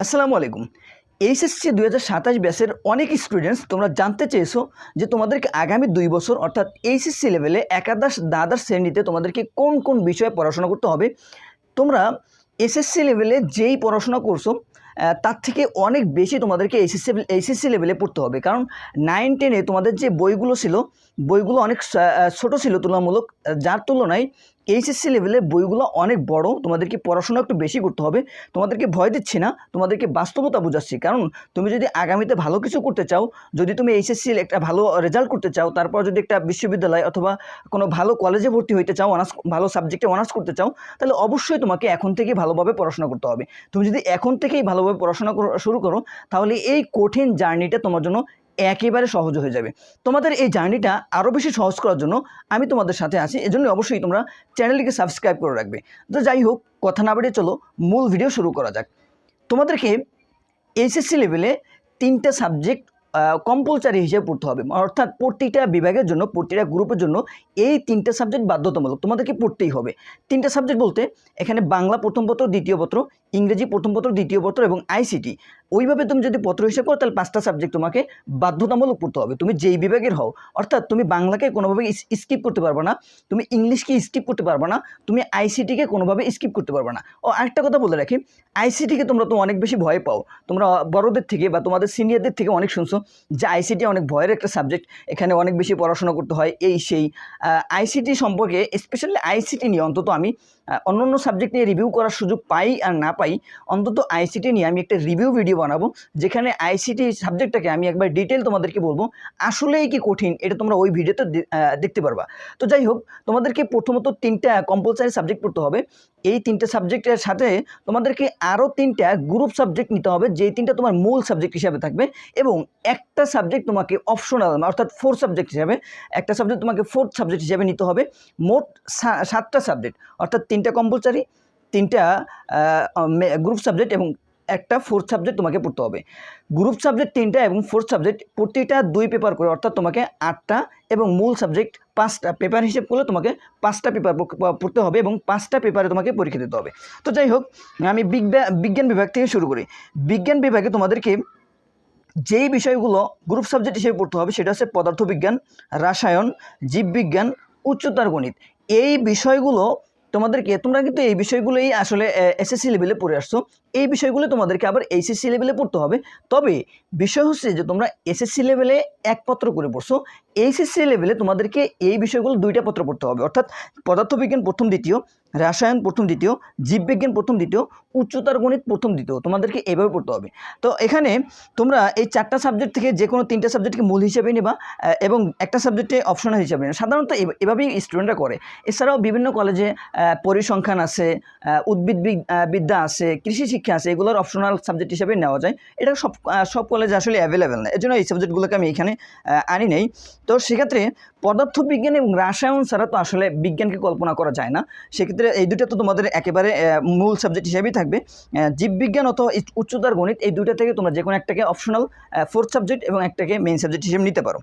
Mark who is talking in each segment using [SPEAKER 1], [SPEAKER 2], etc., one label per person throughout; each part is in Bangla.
[SPEAKER 1] আসসালামু আলাইকুম। এইচএসসি দুই হাজার সাতাশ ব্যাচের অনেক স্টুডেন্টস তোমরা জানতে চেয়েছো যে তোমাদেরকে আগামী দুই বছর অর্থাৎ এইচএসসি লেভেলে একাদশ দ্বাদশ শ্রেণীতে তোমাদেরকে কোন কোন বিষয়ে পড়াশোনা করতে হবে? তোমরা এসএসসি লেভেলে যেই পড়াশোনা করছ তার থেকে অনেক বেশি তোমাদেরকে এইচএসসি এইচএসসি লেভেলে পড়তে হবে। কারণ নাইন টেনে তোমাদের যে বইগুলো ছিল, বইগুলো অনেক ছোট ছিল তুলনামূলক যার তুলনায় এইচএসসি লেভেলের বইগুলো অনেক বড়, তোমাদেরকে পড়াশোনা একটু বেশি করতে হবে। তোমাদেরকে ভয় দিচ্ছি না, তোমাদেরকে বাস্তবতা বোঝাচ্ছি। কারণ তুমি যদি আগামীতে ভালো কিছু করতে চাও, যদি তুমি এইচএসসি একটা ভালো রেজাল্ট করতে চাও, তারপর যদি একটা বিশ্ববিদ্যালয় অথবা কোনো ভালো কলেজে ভর্তি হইতে চাও অনার্স ভালো সাবজেক্টে অনার্স করতে চাও, তাহলে অবশ্যই তোমাকে এখন থেকে ভালোভাবে পড়াশোনা করতে হবে। তুমি যদি এখন থেকেই ভালোভাবে পড়াশোনা শুরু করো, তাহলে এই কঠিন জার্নিটা তোমার জন্য একেবারে সহজ হয়ে যাবে। তোমাদের এই জার্নিটা আরও বেশি সহজ করার জন্য আমি তোমাদের সাথে আছি এজন্য অবশ্যই তোমরা চ্যানেলটিকে সাবস্ক্রাইব করে রাখবে। তো যাই হোক, কথা না বেরিয়ে চলো, মূল ভিডিও শুরু করা যাক। তোমাদেরকে এইচএসসি লেভেলে তিনটা সাবজেক্ট কম্পালসারি হিসেবে পড়তে হবে। অর্থাৎ প্রতিটা বিভাগের জন্য, প্রতিটা গ্রুপের জন্য এই তিনটে সাবজেক্ট বাধ্যতামূলক তোমাদেরকে পড়তেই হবে। তিনটা সাবজেক্ট বলতে এখানে বাংলা প্রথম পত্র, দ্বিতীয় পত্র, ইংরেজি প্রথম পত্র, দ্বিতীয় পত্র এবং আইসিটি ওইভাবে তুমি যদি পত্র হিসেবে করো, তাহলে পাঁচটা সাবজেক্ট তোমাকে বাধ্যতামূলক পড়তে হবে। তুমি যেই বিভাগের হও, অর্থাৎ তুমি বাংলাকে কোনোভাবে স্কিপ করতে পারবে না, তুমি ইংলিশকে স্কিপ করতে পারবে না, তুমি আইসিটিকে কোনোভাবে স্কিপ করতে পারবে না। ও, আরেকটা কথা বলে রাখি আইসিটিকে তোমরা তো অনেক বেশি ভয় পাও। তোমরা বড়দের থেকে বা তোমাদের সিনিয়রদের থেকে অনেক শুনছো যে আইসিটি অনেক ভয়ের একটা সাবজেক্ট এখানে অনেক বেশি পড়াশোনা করতে হয়, এই সেই। আইসিটি সম্পর্কে স্পেশালি আইসিটি নিয়ে অন্তত আমি অন্য অন্য সাবজেক্ট নিয়ে রিভিউ করার সুযোগ পাই আর না পাই, অন্তত আইসিটি নিয়ে আমি একটা রিভিউ ভিডিও বানাবো, যেখানে আইসিটি সাবজেক্টটাকে আমি একবার ডিটেল তোমাদেরকে বলব, আসলেই কি কঠিন এটা তোমরা ওই ভিডিওতে দেখতে পারবা। তো যাই হোক, তোমাদেরকে প্রথমত তিনটা কম্পালসারি সাবজেক্ট পড়তে হবে। এই তিনটে সাবজেক্টের সাথে তোমাদেরকে আরও তিনটা গ্রুপ সাবজেক্ট নিতে হবে, যেই তিনটা তোমার মূল সাবজেক্ট হিসাবে থাকবে এবং একটা সাবজেক্ট তোমাকে অপশনাল অর্থাৎ ফোর সাবজেক্ট হিসাবে, একটা সাবজেক্ট তোমাকে ফোর্থ সাবজেক্ট হিসাবে নিতে হবে। মোট সাতটা সাবজেক্ট অর্থাৎ তিনটা কম্পালসারি তিনটা গ্রুপ সাবজেক্ট এবং একটা ফোর্থ সাবজেক্ট তোমাকে পড়তে হবে। গ্রুপ সাবজেক্ট তিনটা এবং ফোর্থ সাবজেক্ট প্রতিটা দুই পেপার করে, অর্থাৎ তোমাকে আটটা এবং মূল সাবজেক্ট পাঁচটা পেপার হিসেব করলে তোমাকে পাঁচটা পেপার পড়তে হবে এবং পাঁচটা পেপারে তোমাকে পরীক্ষা দিতে হবে। তো যাই হোক, আমি বিজ্ঞা- বিজ্ঞান বিভাগ থেকে শুরু করি। বিজ্ঞান বিভাগে তোমাদেরকে যেই বিষয়গুলো গ্রুপ সাবজেক্ট হিসেবে পড়তে হবে সেটা হচ্ছে পদার্থবিজ্ঞান, রাসায়ন, জীববিজ্ঞান, উচ্চতার গণিত। এই বিষয়গুলো তোমাদেরকে, তোমরা কিন্তু এই বিষয়গুলোই আসলে এসএসসি লেভেলে পড়ে আসছো। এই বিষয়গুলো তোমাদেরকে আবার এইচএসসি লেভেলে পড়তে হবে। তবে বিষয় হচ্ছে যে, তোমরা এসএসসি লেভেলে এক পত্র করে পড়ছো। এইচএসসি লেভেলে তোমাদেরকে এই বিষয়গুলো দুইটা পত্র পড়তে হবে। অর্থাৎ পদার্থবিজ্ঞান প্রথম, দ্বিতীয়, রাসায়ন প্রথম, দ্বিতীয়, জীববিজ্ঞান প্রথম, দ্বিতীয়, উচ্চতর গণিত প্রথম, দ্বিতীয়। তোমাদেরকে এইভাবে পড়তে হবে। তো এখানে তোমরা এই চারটা সাবজেক্ট থেকে যে কোনো তিনটা সাবজেক্টকে মূল হিসেবে নেবা এবং একটা সাবজেক্টে অপশনাল হিসাবে নেবা। সাধারণত এভাবেই স্টুডেন্টরা করে। এছাড়াও বিভিন্ন কলেজে পরিসংখ্যান আছে উদ্ভিদ বিদ্যা আছে কৃষি শিক্ষা আছে? এগুলোর অপশনাল সাবজেক্ট হিসেবে নেওয়া যায়। এটা সব সব কলেজে আসলে অ্যাভেলেবেল না। এজন্য এই সাবজেক্টগুলোকে আমি এখানে আনি নেই। তো সেক্ষেত্রে পদার্থবিজ্ঞান এবং রাসায়ন ছাড়া তো আসলে বিজ্ঞানকে কল্পনা করা যায় না। সেক্ষেত্রে এই দুটো তো তোমাদের একেবারে মূল সাবজেক্ট হিসেবেই থাকবে। জীববিজ্ঞান অথবা উচ্চতার গণিত, এই দুইটা থেকে তোমরা যে কোনো একটাকে অপশনাল ফোর্থ সাবজেক্ট এবং একটাকে মেইন সাবজেক্ট হিসেবে নিতে পারো।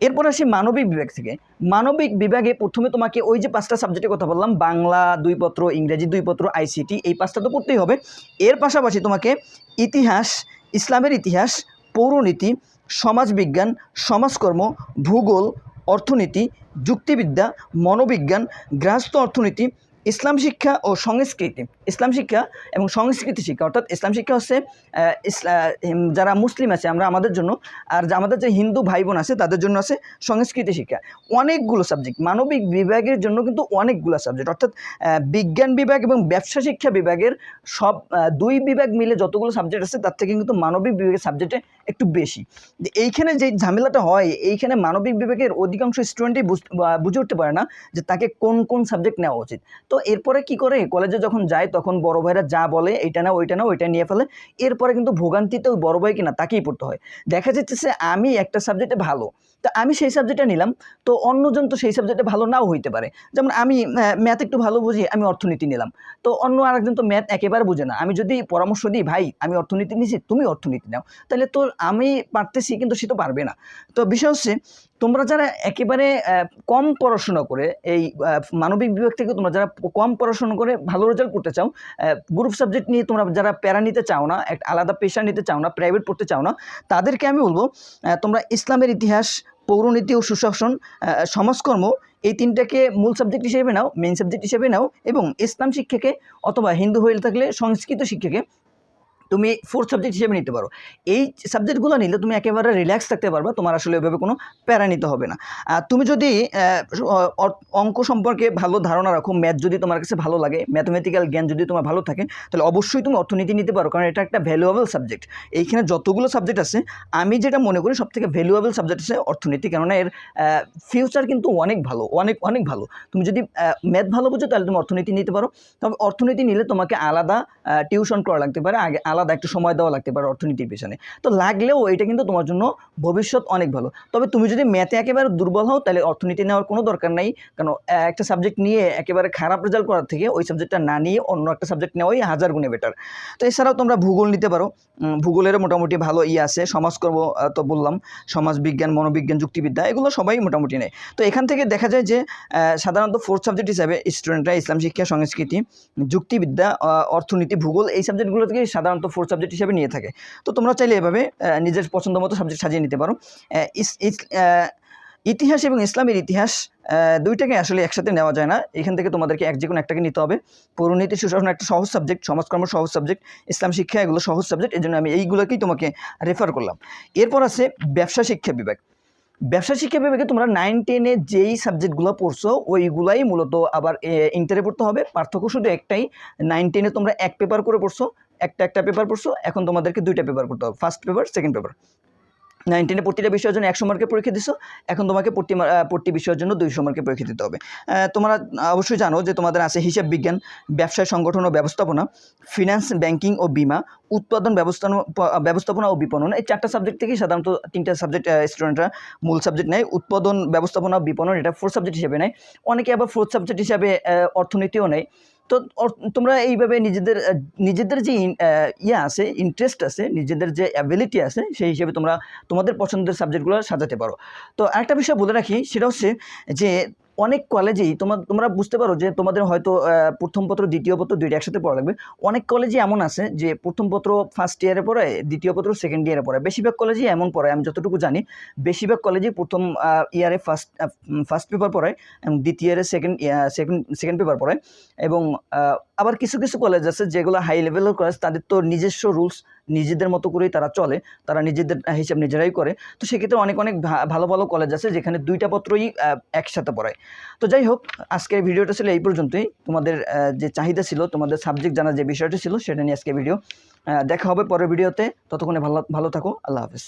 [SPEAKER 1] এরপর আসি মানবিক বিভাগ থেকে। মানবিক বিভাগে প্রথমে তোমাকে ওই যে পাঁচটা সাবজেক্টের কথা বললাম, বাংলা দুই পত্র, ইংরেজি দুই পত্র আইসিটি এই পাঁচটা তো পড়তেই হবে। এর পাশাপাশি তোমাকে ইতিহাস, ইসলামের ইতিহাস, পৌরনীতি, সমাজবিজ্ঞান, সমাজকর্ম, ভূগোল, অর্থনীতি, যুক্তিবিদ্যা, মনোবিজ্ঞান, গৃহস্থ অর্থনীতি, ইসলাম শিক্ষা ও সংস্কৃতি। ইসলাম শিক্ষা এবং সংস্কৃতি শিক্ষা, অর্থাৎ ইসলাম শিক্ষা হচ্ছে যারা মুসলিম আছে আমরা আমাদের জন্য, আর আমাদের যে হিন্দু ভাই বোন আছে তাদের জন্য আছে সংস্কৃতি শিক্ষা। অনেকগুলো সাবজেক্ট মানবিক বিভাগের জন্য কিন্তু অনেকগুলো সাবজেক্ট অর্থাৎ বিজ্ঞান বিভাগ এবং ব্যবসা শিক্ষা বিভাগের সব দুই বিভাগ মিলে যতগুলো সাবজেক্ট আছে তার থেকে কিন্তু মানবিক বিভাগের সাবজেক্টে একটু বেশি। এইখানে যে ঝামেলাটা হয়, এইখানে মানবিক বিভাগের অধিকাংশ স্টুডেন্টই বুঝে উঠতে পারে না যে তাকে কোন কোন সাবজেক্ট নেওয়া উচিত। তো এরপরে কি করে? কলেজে যখন যায় তখন বড় ভাইরা যা বলে, এইটা না ওইটা না ওইটা নিয়ে ফেলে। এরপরে কিন্তু ভোগান্তিতে ওই বড় ভাই কিনা তাকেই পড়তে হয়। দেখা যাচ্ছে আমি একটা সাবজেক্টে ভালো, তা আমি সেই সাবজেক্টটা নিলাম, তো অন্যজন তো সেই সাবজেক্টে ভালো নাও হইতে পারে। যেমন আমি ম্যাথ একটু ভালো বুঝি, আমি অর্থনীতি নিলাম। তো অন্য আরেকজন তো ম্যাথ একেবারে বুঝে না। আমি যদি পরামর্শ দিই, ভাই, আমি অর্থনীতি নিছি, তুমি অর্থনীতি নাও। তাহলে তো আমি পারতেছি, কিন্তু সে তো পারবে না। তো বিষয় হচ্ছে, তোমরা যারা একেবারে কম পড়াশোনা করে, এই মানবিক বিভাগ থেকে তোমরা যারা কম পড়াশোনা করে, ভালো রেজাল্ট করতে চাও গ্রুপ সাবজেক্ট নিয়ে তোমরা যারা প্যারা নিতে চাও না একটা আলাদা পেশা নিতে চাও না প্রাইভেট পড়তে চাও না, তাদেরকে আমি বলব তোমরা ইসলামের ইতিহাস, পৌরনীতি ও সুশাসন সমাজকর্ম, এই তিনটাকে মূল সাবজেক্ট হিসেবে নাও মেন সাবজেক্ট হিসেবে নাও এবং ইসলাম শিক্ষাকে অথবা হিন্দু হয়ে থাকলে সংস্কৃত শিক্ষাকে তুমি ফোর্থ সাবজেক্ট হিসেবে নিতে পারো। এই সাবজেক্টগুলো নিলে তুমি একেবারে রিল্যাক্স থাকতে পারবে, তোমার আসলে ওইভাবে কোনো প্যারা নিতে হবে না। তুমি যদি অঙ্ক সম্পর্কে ভালো ধারণা রাখো ম্যাথ যদি তোমার কাছে ভালো লাগে ম্যাথমেটিক্যাল জ্ঞান যদি তোমার ভালো থাকে, তাহলে অবশ্যই তুমি অর্থনীতি নিতে পারো, কারণ এটা একটা ভ্যালুয়েবল সাবজেক্ট এইখানে যতগুলো সাবজেক্ট আছে, আমি যেটা মনে করি সব থেকে ভ্যালুয়েবল সাবজেক্ট আছে অর্থনীতি, কেননা এর ফিউচার কিন্তু অনেক ভালো, অনেক অনেক ভালো। তুমি যদি ম্যাথ ভালো বুঝো, তাহলে তুমি অর্থনীতি নিতে পারো। তবে অর্থনীতি নিলে তোমাকে আলাদা টিউশন করা লাগতে পারে। আগে আলাদা একটু সময় দেওয়া লাগতে পারে অর্থনীতির পেছনে। তো লাগলেও এটা কিন্তু তোমার জন্য ভবিষ্যৎ অনেক ভালো। তবে তুমি যদি ম্যাথে একেবারে দুর্বল হও, তাহলে অর্থনীতি নেওয়ার কোনো দরকার নাই। কারণ একটা সাবজেক্ট নিয়ে একেবারে খারাপ রেজাল্ট করার থেকে ওই সাবজেক্টটা না নিয়ে অন্য একটা সাবজেক্ট নেওয়াই হাজার গুণে বেটার তো এছাড়াও তোমরা ভূগোল নিতে পারো। ভূগোলেরও মোটামুটি ভালো ইয়ে আছে। সমাজকর্ম তো বললাম। সমাজবিজ্ঞান মনোবিজ্ঞান, যুক্তিবিদ্যা, এগুলো সবাই মোটামুটি নেয়। তো এখান থেকে দেখা যায় যে সাধারণত ফোর্থ সাবজেক্ট হিসাবে স্টুডেন্টরা ইসলাম শিক্ষা, সংস্কৃতি, যুক্তিবিদ্যা অর্থনীতি, ভূগোল এই সাবজেক্টগুলো থেকে সাধারণত ফোর্থ সাবজেক্ট হিসেবে নিয়ে থাকে। তো তোমরা চাইলে এভাবে নিজের পছন্দ মতো সাবজেক্ট সাজিয়ে নিতে পারো। ইতিহাস এবং ইসলামের ইতিহাস দুইটাকে আসলে একসাথে নেওয়া যায় না। এখান থেকে তোমাদেরকে এক যে কোনো একটাকে নিতে হবে। পৌরনীতি সুশাসন একটা সহজ সাবজেক্ট সমাজকর্ম সহজ সাবজেক্ট ইসলাম শিক্ষা এগুলো সহজ সাবজেক্ট এই জন্য আমি এইগুলোকেই তোমাকে রেফার করলাম। এরপর আছে ব্যবসা শিক্ষা বিভাগ। ব্যবসা শিক্ষা বিভাগে তোমরা নাইন টেনে যেই সাবজেক্টগুলো পড়ছো, ওইগুলাই মূলত আবার ইন্টারে পড়তে হবে। পার্থক্য শুধু একটাই নাইন টেনে তোমরা এক পেপার করে পড়ছো। একটা একটা পেপার পড়ছো, এখন তোমাদেরকে দুইটা পেপার পড়তে হবে। First paper second paper nine টেনে প্রতিটা বিষয়ের জন্য একশো মার্কের পরীক্ষা দিছো, এখন তোমাকে প্রতি প্রতি বিষয়ের জন্য দুইশো মার্কের পরীক্ষা দিতে হবে। তোমরা অবশ্যই জানো যে তোমাদের আছে হিসাব বিজ্ঞান, ব্যবসায় সংগঠন ও ব্যবস্থাপনা ফিনান্স ব্যাংকিং ও বিমা, উৎপাদন ব্যবস্থা ব্যবস্থাপনা ও বিপণন। এই চারটা সাবজেক্ট থেকেই সাধারণত তিনটা সাবজেক্ট স্টুডেন্টরা মূল সাবজেক্ট নেয়। উৎপাদন, ব্যবস্থাপনা ও বিপণন, এটা ফোর্থ সাবজেক্ট হিসেবে নেয়। অনেকে আবার ফোর্থ সাবজেক্ট হিসাবে অর্থনীতিও নেয়। তো তোমরা এইভাবে নিজেদের নিজেদের যে ইয়ে আছে ইন্টারেস্ট আছে, নিজেদের যে অ্যাবিলিটি আছে, সেই হিসেবে তোমরা তোমাদের পছন্দের সাবজেক্টগুলো সাজাতে পারো। তো একটা বিষয় বলে রাখি, সেটা হচ্ছে যে অনেক কলেজেই তোমার তোমরা বুঝতে পারো যে তোমাদের হয়তো প্রথম পত্র, দ্বিতীয় পত্র দুইটা একসাথে পড়া লাগবে। অনেক কলেজে এমন আছে যে প্রথম পত্র ফার্স্ট ইয়ারে পড়ায়, দ্বিতীয় পত্র সেকেন্ড ইয়ারে পড়ে বেশিরভাগ কলেজেই এমন পড়ায়, আমি যতটুকু জানি। বেশিরভাগ কলেজেই প্রথম ইয়ারে ফার্স্ট ফার্স্ট পেপার পড়ায় এবং দ্বিতীয় ইয়ারে সেকেন্ড সেকেন্ড সেকেন্ড পেপার পড়ায় এবং আবার কিছু কিছু কলেজ আছে যেগুলো হাই লেভেলের কলেজ তাদের তো নিজস্ব রুলস নিজেদের মতো করেই তারা চলে, তারা নিজেদের হিসাব নিজেরাই করে। তো সেক্ষেত্রে অনেক অনেক ভালো ভালো কলেজ আছে যেখানে দুইটা পত্রই একসাথে পড়ায়। তো যাই হোক, আজকের ভিডিওটা ছিল এই পর্যন্তই। তোমাদের যে চাহিদা ছিল, তোমাদের সাবজেক্ট জানার যে বিষয়টি ছিল, সেটা নিয়ে আজকে ভিডিও দেখা হবে পরের ভিডিওতে ততক্ষণে ভালো ভালো থাকো। আল্লাহ হাফিজ।